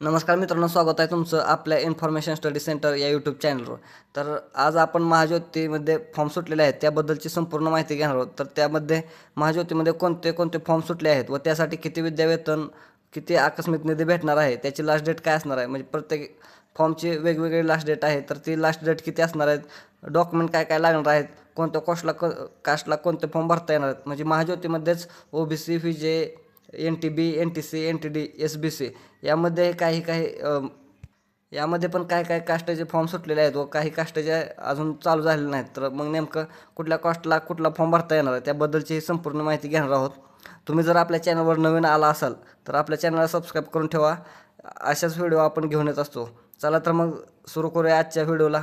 नमस्कार मित्रांनो स्वागत आहे तुमचं आपल्या इन्फॉर्मेशन स्टडी सेंटर या यूट्यूब चॅनलवर तर आज आपण महाज्योतीमध्ये फॉर्म सुटलेले आहेत त्याबद्दलची संपूर्ण माहिती घेणार आहोत. तर त्यामध्ये महाज्योतीमध्ये कोणते कोणते फॉर्म सुटले आहेत व त्यासाठी किती विद्यावेतन किती आकस्मिक निधी भेटणार आहे त्याची लास्ट डेट काय असणार आहे? म्हणजे प्रत्येक फॉर्मची वेगवेगळी लास्ट डेट आहे तर ती लास्ट डेट किती असणार आहेत? डॉक्युमेंट काय काय लागणार आहेत? कोणत्या कॉस्टला क कास्टला कोणते फॉर्म भरता येणार आहेत? म्हणजे महाज्योतीमध्येच O B C V J N T B N T C N T D S B C यामध्ये काही काही यामध्ये पण काय काय कास्टचे फॉर्म सुटलेले आहेत व काही कास्टचे अजून चालू झालेले नाहीत. तर मग नेमकं कुठल्या कॉस्टला कुठला फॉर्म भरता येणार आहे त्याबद्दलची संपूर्ण माहिती घेणार आहोत. तुम्ही जर आपल्या चॅनलवर नवीन आला असाल तर आपल्या चॅनलला सबस्क्राईब करून ठेवा. अशाच व्हिडिओ आपण घेऊन येत असतो. चला तर मग सुरू करूया आजच्या व्हिडिओला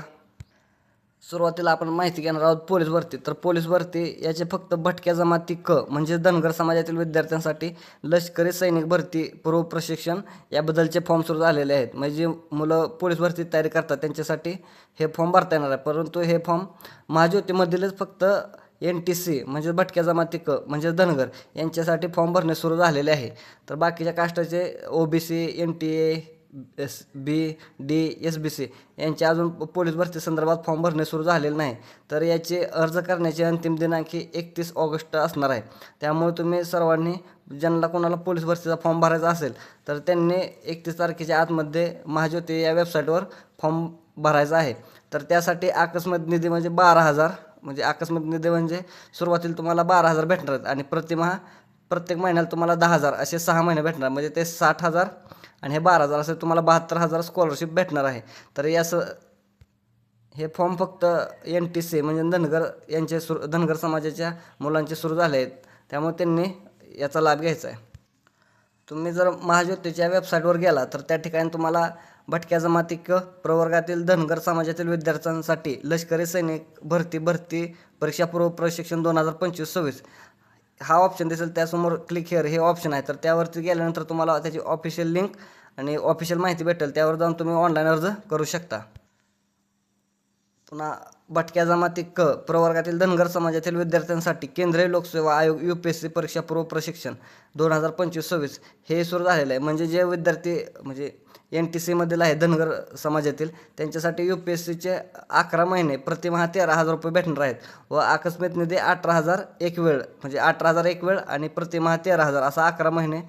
सुरुवातीला आपण माहिती घेणार आहोत पोलीस भरती. तर पोलीस भरती याचे फक्त भटक्या जमाती क म्हणजे धनगर समाजातील विद्यार्थ्यांसाठी लष्करी सैनिक भरती पूर्व प्रशिक्षण याबद्दलचे फॉर्म सुरू झालेले आहेत. म्हणजे जे मुलं पोलीस भरती तयारी करतात त्यांच्यासाठी हे फॉर्म भरता येणार आहे. परंतु हे फॉर्म महाज्योतीमधीलच फक्त एन टी सी म्हणजे भटक्या जमाती क म्हणजे धनगर यांच्यासाठी फॉर्म भरणे सुरू झालेले आहे. तर बाकीच्या कास्टाचे O B C N T A S B D S B C यांचे अजून पोलीस भरती संदर्भात फॉर्म भरणे सुरू झालेले नाही. तर याचे अर्ज करण्याची अंतिम दिनांकी एकतीस ऑगस्ट असणार आहे. त्यामुळे तुम्ही सर्वांनी ज्यांना कोणाला पोलीस भरतीचा फॉर्म भरायचा असेल तर त्यांनी एकतीस तारखेच्या आतमध्ये महाज्योती या वेबसाईटवर फॉर्म भरायचा आहे. तर त्यासाठी आकस्मत निधी म्हणजे बारा हजार म्हणजे आकस्मत निधी म्हणजे सुरुवातीला तुम्हाला बारा हजार भेटणार आहेत आणि प्रतिमाहा प्रत्येक महिन्याला तुम्हाला दहा हजार असे सहा महिने भेटणार. म्हणजे ते साठ हजार आणि हे बारा हजार असे तुम्हाला बहात्तर हजार स्कॉलरशिप भेटणार आहे. तर याचं हे फॉर्म फक्त एन टी सी म्हणजे धनगर यांचे सुरू धनगर समाजाच्या मुलांचे सुरू झाले आहेत. त्यामुळे त्यांनी याचा लाभ घ्यायचा आहे. तुम्ही जर महाज्योतीच्या वेबसाईटवर गेला तर त्या ठिकाणी तुम्हाला भटक्या जमाती क प्रवर्गातील धनगर समाजातील विद्यार्थ्यांसाठी लष्करी सैनिक भरती भरती परीक्षापूर्व प्रशिक्षण दोन हजार पंचवीस सव्वीस. हा ऑप्शन दिसेल त्यासमोर क्लिक हेअर हे ऑप्शन आहे. तर त्यावरती गेल्यानंतर तुम्हाला त्याची ऑफिशियल लिंक आणि ऑफिशियल माहिती भेटेल. त्यावर जाऊन तुम्ही ऑनलाईन अर्ज करू शकता. पुन्हा भटक्या जमाती क प्रवर्गातील धनगर समाजातील विद्यार्थ्यांसाठी केंद्रीय लोकसेवा आयोग यू पी एस सी परीक्षा पूर्व प्रशिक्षण दोन हजार पंचवीस सव्वीस हे सुरू झालेलं आहे. म्हणजे जे विद्यार्थी म्हणजे एन टी सीमधील आहे धनगर समाजातील त्यांच्यासाठी यू पी एस सीचे अकरा महिने प्रतिमाह तेरा हजार रुपये भेटणार आहेत व आकस्मिक निधी अठरा हजार एक वेळ म्हणजे अठरा हजार एक वेळ आणि प्रतिमाह तेरा हजार असा अकरा महिने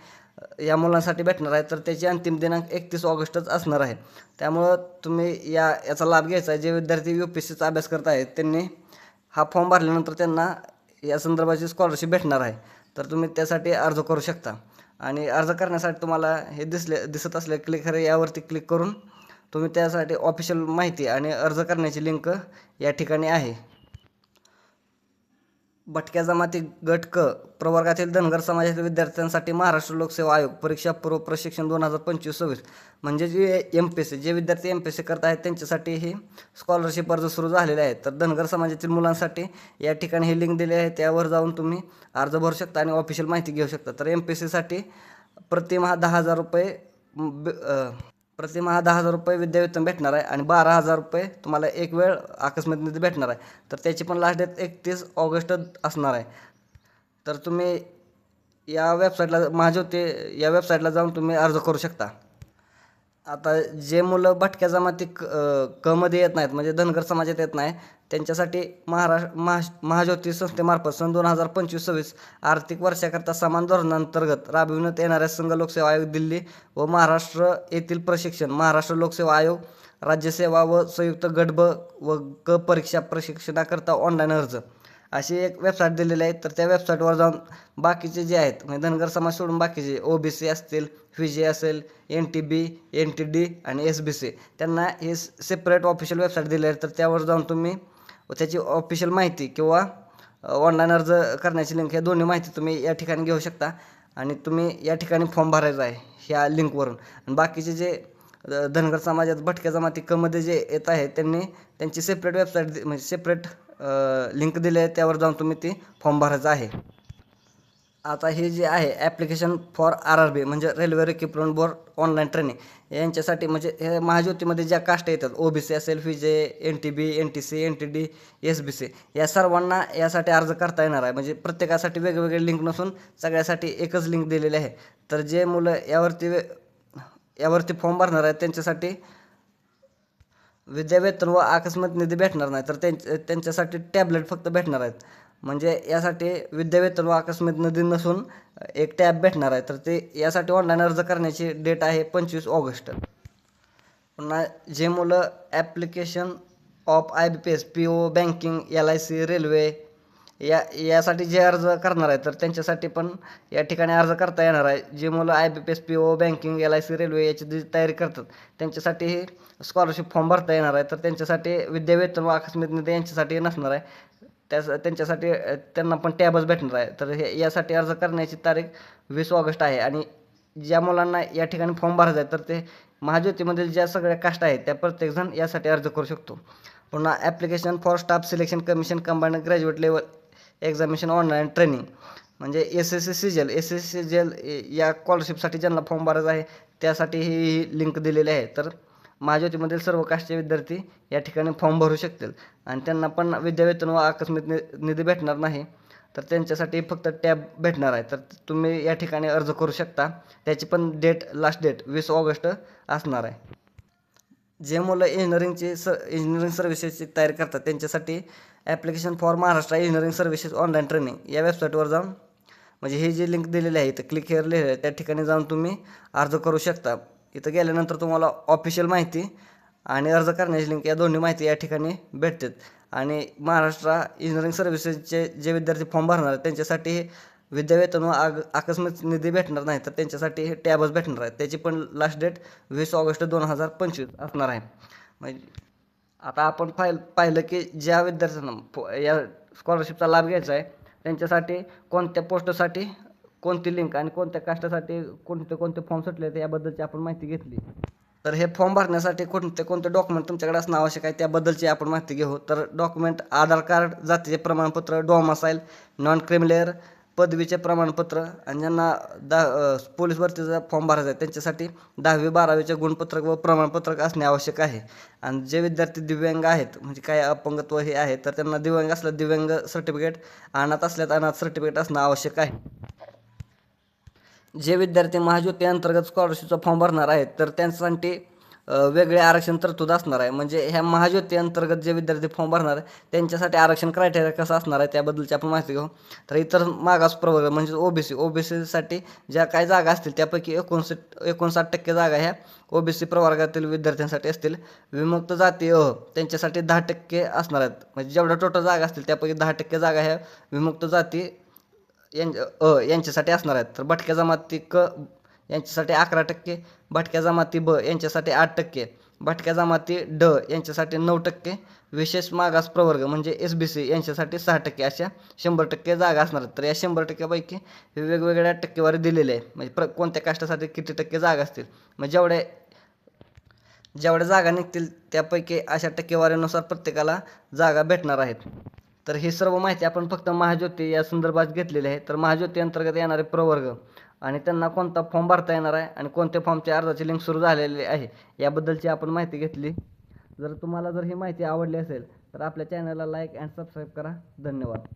या मुलांसाठी भेटणार आहे तर त्याची अंतिम दिनांक एकतीस ऑगस्टच असणार आहे. त्यामुळं तुम्ही या याचा लाभ घ्यायचा आहे. जे विद्यार्थी यू पी एस सीचा अभ्यास करत आहेत त्यांनी हा फॉर्म भरल्यानंतर त्यांना या संदर्भाची स्कॉलरशिप भेटणार आहे. तर तुम्ही त्यासाठी अर्ज करू शकता. आणि अर्ज करण्यासाठी तुम्हाला हे दिसले दिसत असले क्लिक हरे यावरती क्लिक करून तुम्ही त्यासाठी ऑफिशियल माहिती आणि अर्ज करण्याची लिंक या ठिकाणी आहे. भटक्या जमाती गट क प्रवर्गातील धनगर समाजातील विद्यार्थ्यांसाठी महाराष्ट्र लोकसेवा आयोग परीक्षा पूर्व प्रशिक्षण दोन हजार पंचवीस सव्वीस. म्हणजे जे एम पी सी जे विद्यार्थी एम पी सी करत आहेत त्यांच्यासाठी ही स्कॉलरशिप अर्ज सुरू झालेले आहेत. तर धनगर समाजातील मुलांसाठी या ठिकाणी हे लिंक दिली आहे. त्यावर जाऊन तुम्ही अर्ज भरू शकता आणि ऑफिशियल माहिती घेऊ शकता. तर एम पी सीसाठी प्रतिमहा दहा हजार रुपये ब- प्रतिमहा दहा हजार रुपये विद्यावेतन भेटणार आहे आणि बारा हजार रुपये तुम्हाला एक वेळ अकस्मात निधी भेटणार आहे. तर त्याची पण लास्ट डेट एकतीस ऑगस्ट असणार आहे. तर तुम्ही या वेबसाईटला महाज्योती या वेबसाईटला जाऊन तुम्ही अर्ज करू शकता. आता जे मुलं भटक्या जमाती क क येत नाहीत म्हणजे धनगर समाजात येत नाही त्यांच्यासाठी महाराष्ट्र महा महाज्योती संस्थेमार्फत सन दोन हजार पंचवीस सव्वीस आर्थिक वर्षाकरता समान धोरणांतर्गत राबविण्यात येणाऱ्या संघ लोकसेवा आयोग दिल्ली व महाराष्ट्र येथील प्रशिक्षण महाराष्ट्र लोकसेवा आयोग राज्यसेवा व संयुक्त गट ब व ग परीक्षा प्रशिक्षणाकरता ऑनलाईन अर्ज. अशी एक वेबसाईट दिलेली आहे. तर त्या वेबसाईटवर जाऊन बाकीचे जे आहेत म्हणजे धनगर समाज सोडून बाकीचे ओ बी सी असतील फिजे असेल N T B N T D आणि एस बी सी त्यांना हे सेपरेट ऑफिशियल वेबसाईट दिली आहे. तर त्यावर जाऊन तुम्ही व त्याची ऑफिशियल माहिती किंवा ऑनलाईन अर्ज करण्याची लिंक या दोन्ही माहिती तुम्ही या ठिकाणी घेऊ शकता. आणि तुम्ही या ठिकाणी फॉर्म भरायचा आहे ह्या लिंकवरून आणि बाकीचे जे धनगर समाजात भटक्या जमाती कमध्ये जे येत आहे त्यांनी त्यांची सेपरेट वेबसाईट म्हणजे सेपरेट लिंक दिली आहे त्यावर जाऊन तुम्ही ती फॉर्म भरायचा आहे. आता हे जे आहे application for R R B म्हणजे railway recruitment board online training यांच्यासाठी म्हणजे हे महाज्योतीमध्ये ज्या कास्ट येतात ओ बी सी असेल V J N T B N T C N T D S B C या सर्वांना यासाठी अर्ज करता येणार आहे. म्हणजे प्रत्येकासाठी वेगवेगळे लिंक नसून सगळ्यासाठी एकच लिंक दिलेली आहे. तर जे मुलं यावरती वे- यावरती फॉर्म भरणार आहेत त्यांच्यासाठी विद्यावेतन व आकस्मिक निधी भेटणार नाही. तर त्यांच्या त्यांच्यासाठी टॅबलेट फक्त भेटणार आहेत. म्हणजे यासाठी विद्यावेतन व आकस्मिक निधी नसून एक टॅब भेटणार आहे. तर ते यासाठी ऑनलाईन अर्ज करण्याची डेट आहे पंचवीस ऑगस्ट. पुन्हा जे मुलं application of I B P S P O banking L I C railway या यासाठी जे अर्ज करणार आहे तर त्यांच्यासाठी पण या ठिकाणी अर्ज करता येणार आहे. जे मुलं I B P S P O banking L I C railway याची जी तयारी करतात त्यांच्यासाठी हे स्कॉलरशिप फॉर्म भरता येणार आहे. तर त्यांच्यासाठी विद्यावेतन व आकस्मिक निधी यांच्यासाठी नसणार आहे. त्यास त्यांच्यासाठी त्यांना पण टॅबच भेटणार आहे. तर हे यासाठी अर्ज करण्याची तारीख वीस ऑगस्ट आहे आणि ज्या मुलांना या ठिकाणी फॉर्म भरायचा आहे तर ते महाज्योतीमधील ज्या सगळ्या कास्ट आहेत त्या प्रत्येकजण यासाठी अर्ज करू शकतो. पुन्हा application for staff selection commission combined graduate level examination online training म्हणजे S S C GL S S C GL या स्कॉलरशिपसाठी ज्यांना फॉर्म भरायचा आहे त्यासाठी ही लिंक दिलेली आहे. तर महाज्योतीमधील सर्व कास्टचे विद्यार्थी या ठिकाणी फॉर्म भरू शकतील. आणि त्यांना पण विद्यावेतन व आकस्मिक नि निधी भेटणार नाही. तर त्यांच्यासाठी फक्त टॅब भेटणार आहे. तर तुम्ही या ठिकाणी अर्ज करू शकता. त्याची पण डेट लास्ट डेट वीस ऑगस्ट असणार आहे. जे मुलं इंजिनिअरिंगची स इंजिनिअरिंग सर्व्हिसेसची तयारी करतात त्यांच्यासाठी application for Maharashtra engineering services online training या वेबसाईटवर जाऊन म्हणजे ही जी लिंक दिलेली आहे तर क्लिक हेअर लिहिलं आहे त्या ठिकाणी जाऊन तुम्ही अर्ज करू शकता. इथं गेल्यानंतर तुम्हाला ऑफिशियल माहिती आणि अर्ज करण्याची लिंक या दोन्ही माहिती या ठिकाणी भेटतात. आणि महाराष्ट्र इंजिनिअरिंग सर्व्हिसेसचे जे विद्यार्थी फॉर्म भरणार आहेत त्यांच्यासाठी विद्यावेतन व आग आकस्मिक निधी भेटणार नाही तर त्यांच्यासाठी हे टॅबच भेटणार आहे त्याची पण लास्ट डेट वीस ऑगस्ट दोन हजार पंचवीस असणार आहे. म्हणजे आता आपण पाहिलं पाहिलं की ज्या विद्यार्थ्यांना या स्कॉलरशिपचा लाभ घ्यायचा आहे त्यांच्यासाठी कोणत्या पोस्टसाठी कोणती लिंक आणि कोणत्या कास्टासाठी कोणते कोणते फॉर्म सुटले आहेत याबद्दलची आपण माहिती घेतली. तर हे फॉर्म भरण्यासाठी कोणते कोणते डॉक्युमेंट तुमच्याकडे असणं आवश्यक आहे त्याबद्दलची आपण माहिती घेऊ. तर डॉक्युमेंट आधार कार्ड जातीचे प्रमाणपत्र डॉमासाईल नॉन क्रिमिलेअर पदवीचे प्रमाणपत्र आणि ज्यांना दा पोलीस भरतीचा फॉर्म भरायचा आहे त्यांच्यासाठी दहावी बारावीचे गुणपत्रक व प्रमाणपत्रक असणे आवश्यक आहे. आणि जे विद्यार्थी दिव्यांग आहेत म्हणजे काय अपंगत्व हे आहे तर त्यांना दिव्यांग असलं दिव्यांग सर्टिफिकेट अनाथ असल्यात अनाथ सर्टिफिकेट असणं आवश्यक आहे. जे विद्यार्थी महाज्योती अंतर्गत स्कॉलरशिपचा फॉर्म भरणार आहेत तर त्यांच्यासाठी वेगळे आरक्षण तरतूद असणार आहे. म्हणजे ह्या महाज्योती अंतर्गत जे विद्यार्थी फॉर्म भरणार आहे त्यांच्यासाठी आरक्षण क्रायटेरिया कसं असणार आहे त्याबद्दलची आपण माहिती घेऊ. तर इतर मागास प्रवर्ग म्हणजे ओबीसी ओबीसीसाठी ज्या काही जागा असतील त्यापैकी एकोणसाठ एकोणसाठ टक्के जागा ह्या ओबीसी प्रवर्गातील विद्यार्थ्यांसाठी असतील. विमुक्त जाती अ त्यांच्यासाठी दहा टक्के असणार आहेत. म्हणजे जेवढ्या टोटल जागा असतील त्यापैकी दहा टक्के जागा ह्या विमुक्त जाती यांच्या अ यांच्यासाठी असणार आहेत. तर भटक्या जमाती क यांच्यासाठी अकरा टक्के भटक्या जमाती ब यांच्यासाठी आठ टक्के भटक्या जमाती ड यांच्यासाठी नऊ टक्के विशेष मागास प्रवर्ग म्हणजे एस बी सी यांच्यासाठी सहा टक्के अशा शंभर टक्के जागा असणार आहेत. तर या शंभर टक्क्यापैकी वेगवेगळ्या टक्केवारी दिलेली आहे. म्हणजे प्र कोणत्या काष्टासाठी किती टक्के जागा असतील? मग जेवढ्या जेवढ्या जागा निघतील त्यापैकी अशा टक्केवारीनुसार प्रत्येकाला जागा भेटणार आहेत. तर ही सर्व माहिती आपण फक्त महाज्योती या संदर्भात घेतलेली आहे. तर महाज्योती अंतर्गत येणारे प्रवर्ग आणि त्यांना कोणता फॉर्म भरता येणार आहे आणि कोणत्या फॉर्मच्या अर्जाची लिंक सुरू झालेली आहे याबद्दलची आपण माहिती घेतली. जर तुम्हाला जर ही माहिती आवडली असेल तर आपल्या चॅनलला लाईक अँड सबस्क्राईब करा. धन्यवाद.